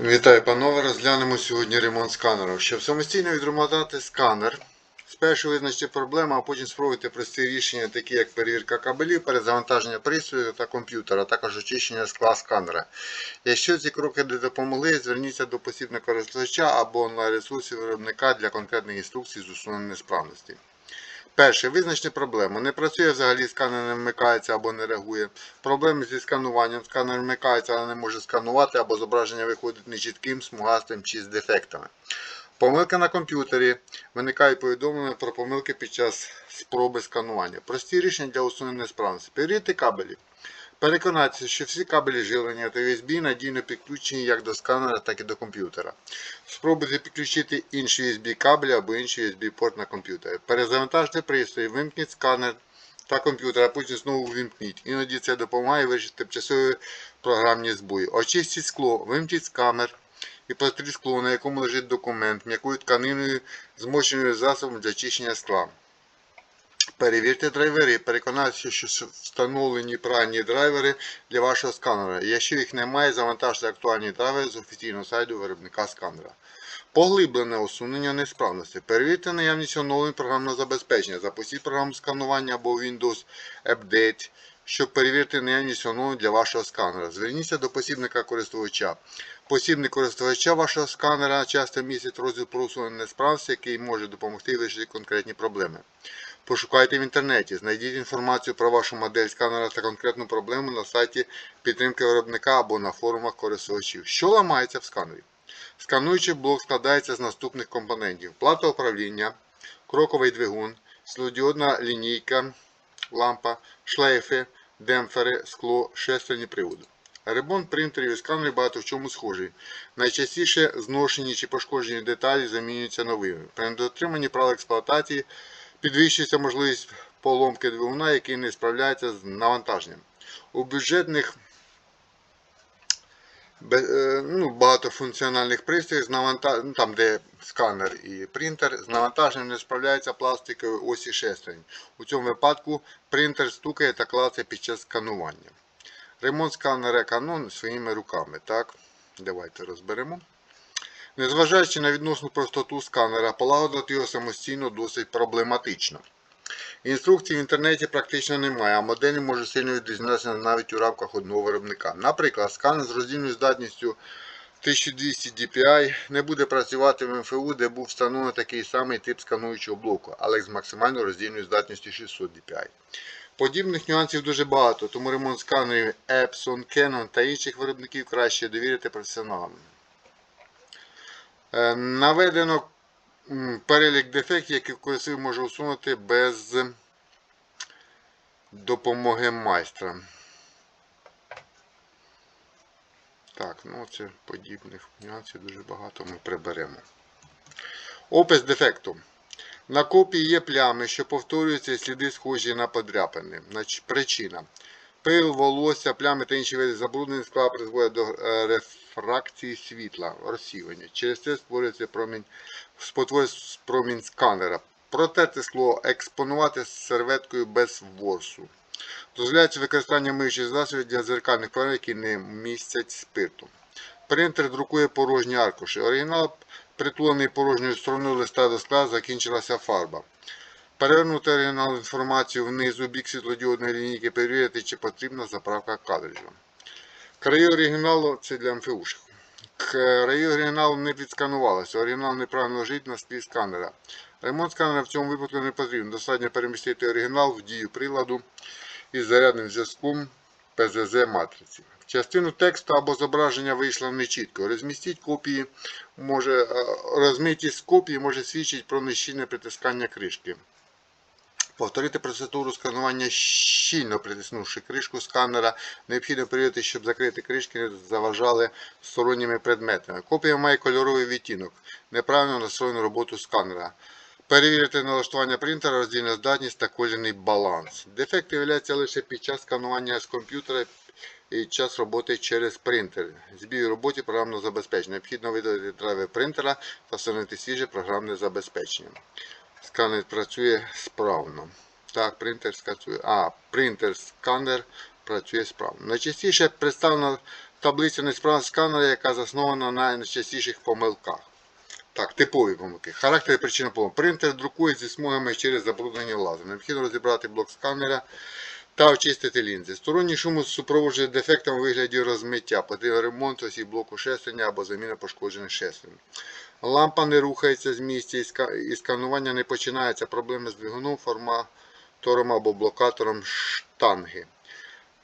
Вітаю, панове! Розглянемо сьогодні ремонт сканера. Щоб самостійно відремонтувати сканер, спершу визначте проблему, а потім спробуйте прості рішення, такі як перевірка кабелів, перезавантаження пристрою та комп'ютера, а також очищення скла сканера. Якщо ці кроки не допомогли, зверніться до посібника користувача або онлайн-ресурсів виробника для конкретних інструкцій з усунення несправності. Перше. Визначте проблему. Не працює взагалі, сканер не вмикається або не реагує. Проблеми зі скануванням. Сканер вмикається, але не може сканувати, або зображення виходить нечітким, смугастим чи з дефектами. Помилка на комп'ютері. Виникають повідомлення про помилки під час спроби сканування. Прості рішення для усунення несправності. Перевірте кабелі. Переконайтеся, що всі кабелі живлення та USB надійно підключені як до сканера, так і до комп'ютера. Спробуйте підключити інші USB кабелі або інший USB порт на комп'ютері. Перезавантажте пристрій, вимкніть сканер та комп'ютер, а потім знову вимкніть. Іноді це допомагає вирішити тимчасові програмні збої. Очистіть скло, вимкніть сканер і постріть скло, на якому лежить документ, м'якою тканиною, змоченою засобом для очищення скла. Перевірте драйвери, переконайтеся, що встановлені правильні драйвери для вашого сканера. Якщо їх немає, завантажте актуальні драйвери з офіційного сайту виробника сканера. Поглиблене усунення несправності. Перевірте наявність оновлень програмного забезпечення. Запустіть програму сканування або Windows Update, щоб перевірити наявність оновлень для вашого сканера. Зверніться до посібника користувача. Посібник користувача вашого сканера часто містить розділ про усунення несправності, який може допомогти вирішити конкретні проблеми. Пошукайте в інтернеті, знайдіть інформацію про вашу модель сканера та конкретну проблему на сайті підтримки виробника або на форумах користувачів. Що ламається в сканері? Скануючий блок складається з наступних компонентів: плата управління, кроковий двигун, світлодіодна лінійка, лампа, шлейфи, демпфери, скло, шестерні приводи. Ремонт принтерів і сканерів багато в чому схожий. Найчастіше зношені чи пошкоджені деталі замінюються новими. При недотриманні правил експлуатації підвищується можливість поломки двигуна, який не справляється з навантаженням. У бюджетних е, ну, багатофункціональних пристроїв, з ну, там де сканер і принтер, з навантаженням не справляється пластикові осі шестерень. У цьому випадку принтер стукає та клацає під час сканування. Ремонт сканера Canon своїми руками. Так, давайте розберемо. Незважаючи на відносну простоту сканера, полагодити його самостійно досить проблематично. Інструкцій в інтернеті практично немає, а моделі можуть сильно відрізнятися навіть у рамках одного виробника. Наприклад, сканер з роздільною здатністю 1200 DPI не буде працювати в МФУ, де був встановлений такий самий тип скануючого блоку, але з максимальною роздільною здатністю 600 DPI. Подібних нюансів дуже багато, тому ремонт сканерів Epson, Canon та інших виробників краще довірити професіоналам. Е, Наведено перелік дефектів, які користувач може усунути без допомоги майстра. Так, ну це подібних нюансів дуже багато ми приберемо. Опис дефекту. На копії є плями, що повторюються і сліди схожі на подряпини. Причина. Пил, волосся, плями та інші види забруднення скла призводять до е, рефракції світла, розсіювання. Через це створюється промінь, спотворюється промінь сканера. Протерти скло, експонувати серветкою без ворсу. Дозволяється використання миючих засобів для зеркальних панелей, які не містять спирту. Принтер друкує порожні аркуші. Оригінал притулений порожньою стороною листа до скла закінчилася фарба. Перевернути оригінал інформацію внизу бік світлодіодної лінійки, перевірити, чи потрібна заправка картриджа. Краї оригіналу це для МФУшок. Краї оригіналу не відсканувалися. Оригінал неправильно лежить на склі сканера. Ремонт сканера в цьому випадку не потрібен. Достатньо перемістити оригінал в дію приладу із зарядним зв'язком ПЗЗ матриці. Частину тексту або зображення вийшло нечітко. Розмістіть копії, може, е, розмитість копії може свідчити про нещільне притискання кришки. Повторити процедуру сканування щільно притиснувши кришку сканера. Необхідно перевірити, щоб закрити кришки не заважали сторонніми предметами. Копія має кольоровий відтінок. Неправильно настроєну роботу сканера. Перевірити налаштування принтера, роздільну здатність та колірний баланс. Дефект виявляється лише під час сканування з комп'ютера і час роботи через принтер. Збій у роботі програмного забезпечення. Необхідно видалити драйвер принтера та встановити свіже програмне забезпечення. Сканер працює справно. Так, принтер сканує. А, принтер сканер працює справно. Найчастіше представлена таблицю несправності сканера, яка заснована на найчастіших помилках. Так, типові помилки. Характер і причина помилок. Принтер друкує зі смугами через забруднення лазер. Необхідно розібрати блок сканера та очистити лінзи. Сторонній шум супроводжує дефектом у вигляді розмиття, потрібен ремонт осі блоку шестерня або заміна пошкоджених шестерень. Лампа не рухається з місця і сканування не починається. Проблеми з двигуном, форматором або блокатором штанги.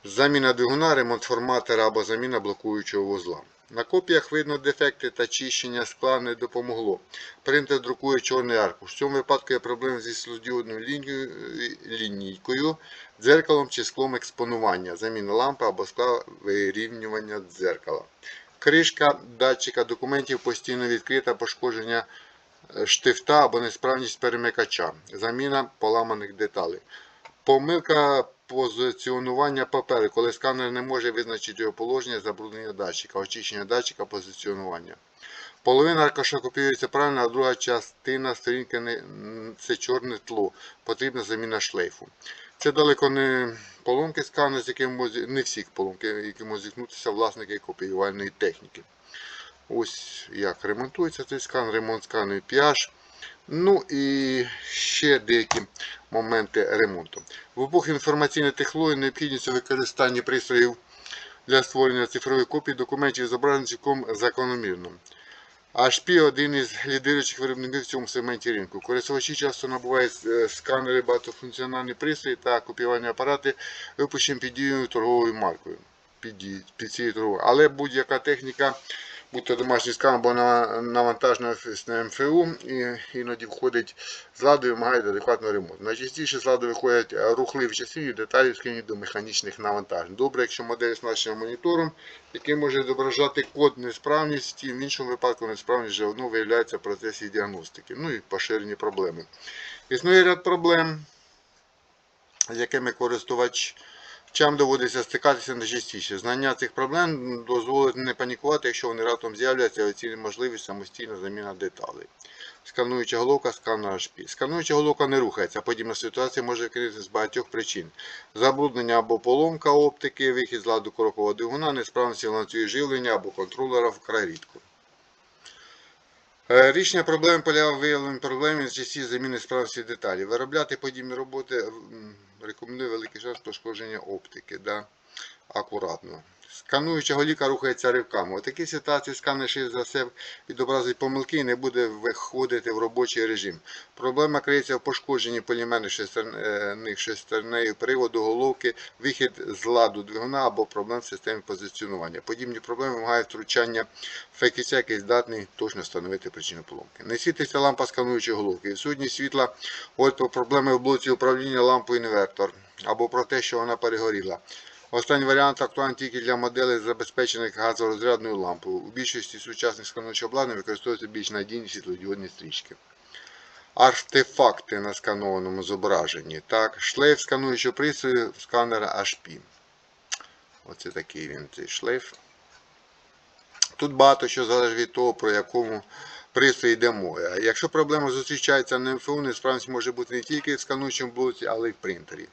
Заміна двигуна, ремонт форматора або заміна блокуючого вузла. На копіях видно дефекти та чищення скла не допомогло. Принтер друкує чорний аркуш. В цьому випадку є проблеми зі світлодіодною лінійкою, дзеркалом чи склом експонування, заміна лампи або скла вирівнювання дзеркала. Кришка датчика документів постійно відкрита, пошкодження е, штифта або несправність перемикача, заміна поламаних деталей. Помилка позиціонування паперу, коли сканер не може визначити його положення забруднення датчика, очищення датчика позиціонування. Половина аркуша копіюється правильно, а друга частина сторінки не, це чорне тло. Потрібна заміна шлейфу. Це далеко не поломки сканера, з якими можуть, не всі поломки, які можуть зіткнутися власники копіювальної техніки. Ось як ремонтується цей сканер, ремонт сканеру PH. Ну і ще деякі моменти ремонту. В епоху інформаційної технології необхідність у використанні пристроїв для створення цифрових копій документів зображень цілком закономірно. HP – один із лідируючих виробників в цьому сегменті ринку. Користувачі часто набувають е, сканери, багатофункціональні пристрої та копіювальні апарати, випущені під дією торговою маркою. Під, під цією торговою. Але будь-яка техніка, будь то домашній скан або на- МФУ, і, іноді входить з ладу і вимагає адекватного ремонту. Найчастіше з ладу виходять рухливі частини, деталі схильні до механічних навантажень. Добре, якщо модель оснащена монітором, який може зображати код несправності, в іншому випадку несправність вже одно виявляється в процесі діагностики. Ну і поширені проблеми. Існує ряд проблем, з якими користувачам доводиться стикатися найчастіше. Знання цих проблем дозволить не панікувати, якщо вони раптом з'являться, оцінить можливість самостійна заміна деталей. Скануюча головка, сканер HP. Скануюча головка не рухається. Подібна ситуація може викритися з багатьох причин. Забруднення або поломка оптики, вихід з ладу крокового двигуна, несправності в ланцюгі живлення або контролера вкрай рідко. Е, Рішення проблем полягає в виявленні проблем з часів заміни справності деталей. Виробляти подібні роботи м, рекомендує великий шанс пошкодження оптики. Да? Акуратно. Скануюча голіка рухається ривками. У такій ситуації сканер за все відобразить помилки і не буде виходити в робочий режим. Проблема криється в пошкодженні полімерних шестерних шестернею приводу головки, вихід з ладу двигуна або проблем в системі позиціонування. Подібні проблеми вимагають втручання фахівця, який здатний точно встановити причину поломки. Не світиться лампа скануючої головки. Відсутність світла про проблеми в блоці управління лампою інвертор або про те, що вона перегоріла. Останній варіант актуальний тільки для моделей, забезпечених газорозрядною лампою. У більшості сучасних скануючих обладнань використовуються більш надійні світлодіодні стрічки. Артефакти на сканованому зображенні. Так, шлейф скануючого пристрою сканера HP. Оце такий він цей шлейф. Тут багато що залежить від того, про якому пристрої йде мова. Якщо проблема зустрічається на МФУ, несправність може бути не тільки в скануючому блоці, але й в принтері.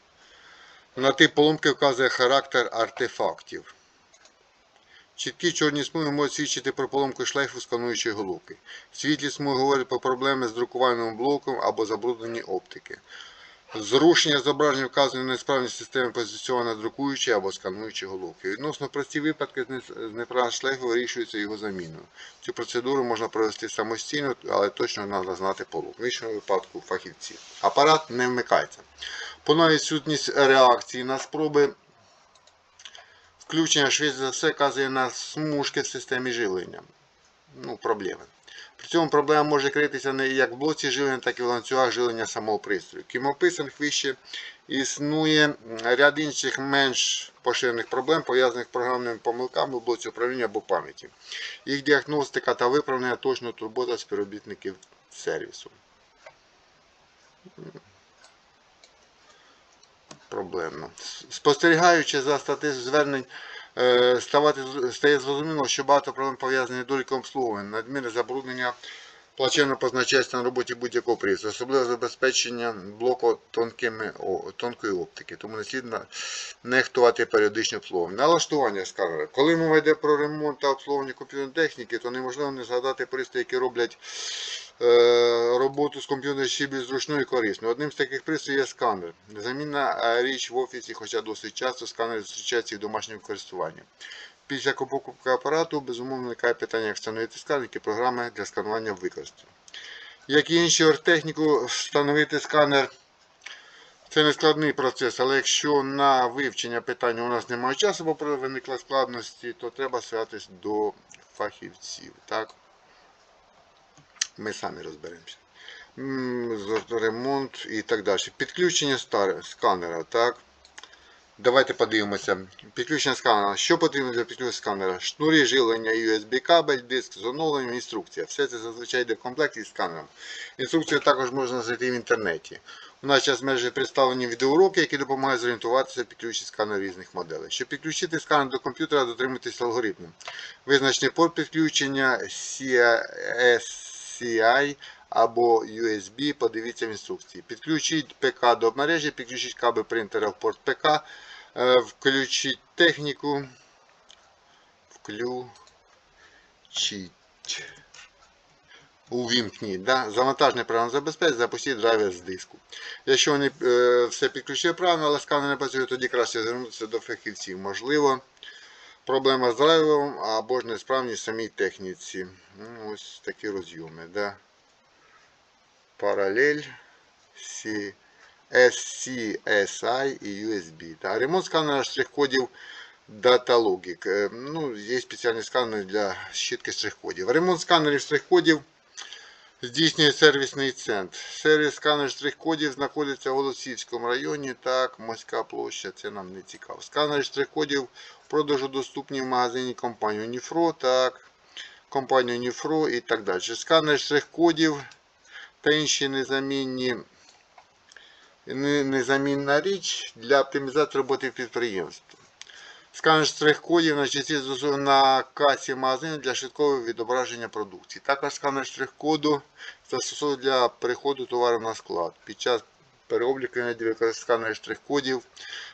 На тип поломки вказує характер артефактів. Чіткі чорні смуги можуть свідчити про поломку шлейфу скануючої головки. Світлі смуги говорять про проблеми з друкувальним блоком або забруднені оптики. Зрушення зображення вказує на несправність системи позиціонування друкуючої або скануючої головки. Відносно прості випадки з не- з неправильним шлейфу вирішується його заміною. Цю процедуру можна провести самостійно, але точно треба знати полок. В іншому випадку фахівці. Апарат не вмикається. Понад відсутність реакції на спроби включення швидше за все вказує на смужки в системі живлення. Ну, проблеми. При цьому проблема може критися не як в блоці живлення, так і в ланцюгах живлення самого пристрою. Крім описаних вище, існує ряд інших менш поширених проблем, пов'язаних з програмними помилками в блоці управління або пам'яті. Їх діагностика та виправлення точно турбота співробітників сервісу. Проблемно. Спостерігаючи за статистикою звернень, ставати, стає зрозуміло, що багато проблем пов'язані з недоліком обслуговування, надмірне забруднення плачевно позначається на роботі будь-якого пристрою, особливо забезпечення блоку тонкими, о, тонкої оптики, тому не слід нехтувати періодичне обслуговування. Налаштування сканера. Коли мова йде про ремонт та обслуговування комп'ютерної техніки, то неможливо не згадати пристрої, які роблять е, роботу з комп'ютером ще зручною і корисною. Одним з таких пристроїв є сканер. Незамінна е, річ в офісі, хоча досить часто сканер зустрічається і в домашньому користуванні. Після покупки апарату, безумовно, виникає питання, як встановити які програми для сканування використати. Як і інші оргтехніку, встановити сканер це не складний процес, але якщо на вивчення питання у нас немає часу, бо виникла складності, то треба звертатись до фахівців. Так? Ми самі розберемося. Ремонт і так далі. Підключення сканера. Так? Давайте подивимося. Підключення сканера. Що потрібно для підключення сканера? Шнурі живлення, USB кабель, диск з оновленням, інструкція. Все це зазвичай йде в комплекті з сканером. Інструкцію також можна знайти в інтернеті. У нас час мережі представлені відеоуроки, які допомагають зорієнтуватися в підключенні сканерів різних моделей. Щоб підключити сканер до комп'ютера, дотримуйтесь алгоритму. Визначний порт підключення CSCI або USB, подивіться в інструкції. Підключіть ПК до мережі, підключіть кабель принтера в порт ПК, е, включіть техніку. Включіть. Увімкніть. Да? Завантажне програмне забезпечення, запустіть драйвер з диску. Якщо вони е, все підключили правильно, але сканер не працює, тоді краще звернутися до фахівців. Можливо, проблема з драйвером або ж несправність самій техніці. Ну, ось такі розйоми. Да? Паралель, SCSI і USB. Да? Ремонт сканера штрих-кодів Datalogic. Е, Ну, є спеціальні сканери для щитки штрих-кодів. Ремонт сканерів штрих-кодів здійснює сервісний центр. Сервіс сканер штрих-кодів знаходиться в Голосівському районі. Так, Моська площа, це нам не цікаво. Сканери штрих-кодів продажу доступні в магазині компанії Unifro, так, компанія Unifro і так далі. Сканер штрих-кодів та інші незамінні незамінна річ для оптимізації роботи підприємства. Сканер штрих-кодів на часі на касі магазину для швидкого відображення продукції. Також сканер штрих-коду застосовують для переходу товару на склад. Під час переобліку сканер штрих-кодів.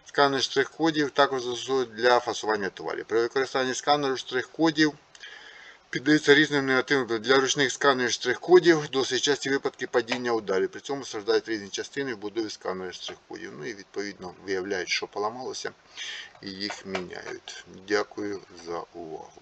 Сканер штрих-кодів також застосовують для фасування товарів. При використанні сканеру штрих-кодів піддаються різним негативним для ручних сканерів штрих-кодів досить часті випадки падіння ударів. При цьому страждають різні частини в будові сканерів штрих-кодів. Ну і відповідно виявляють, що поламалося, і їх міняють. Дякую за увагу.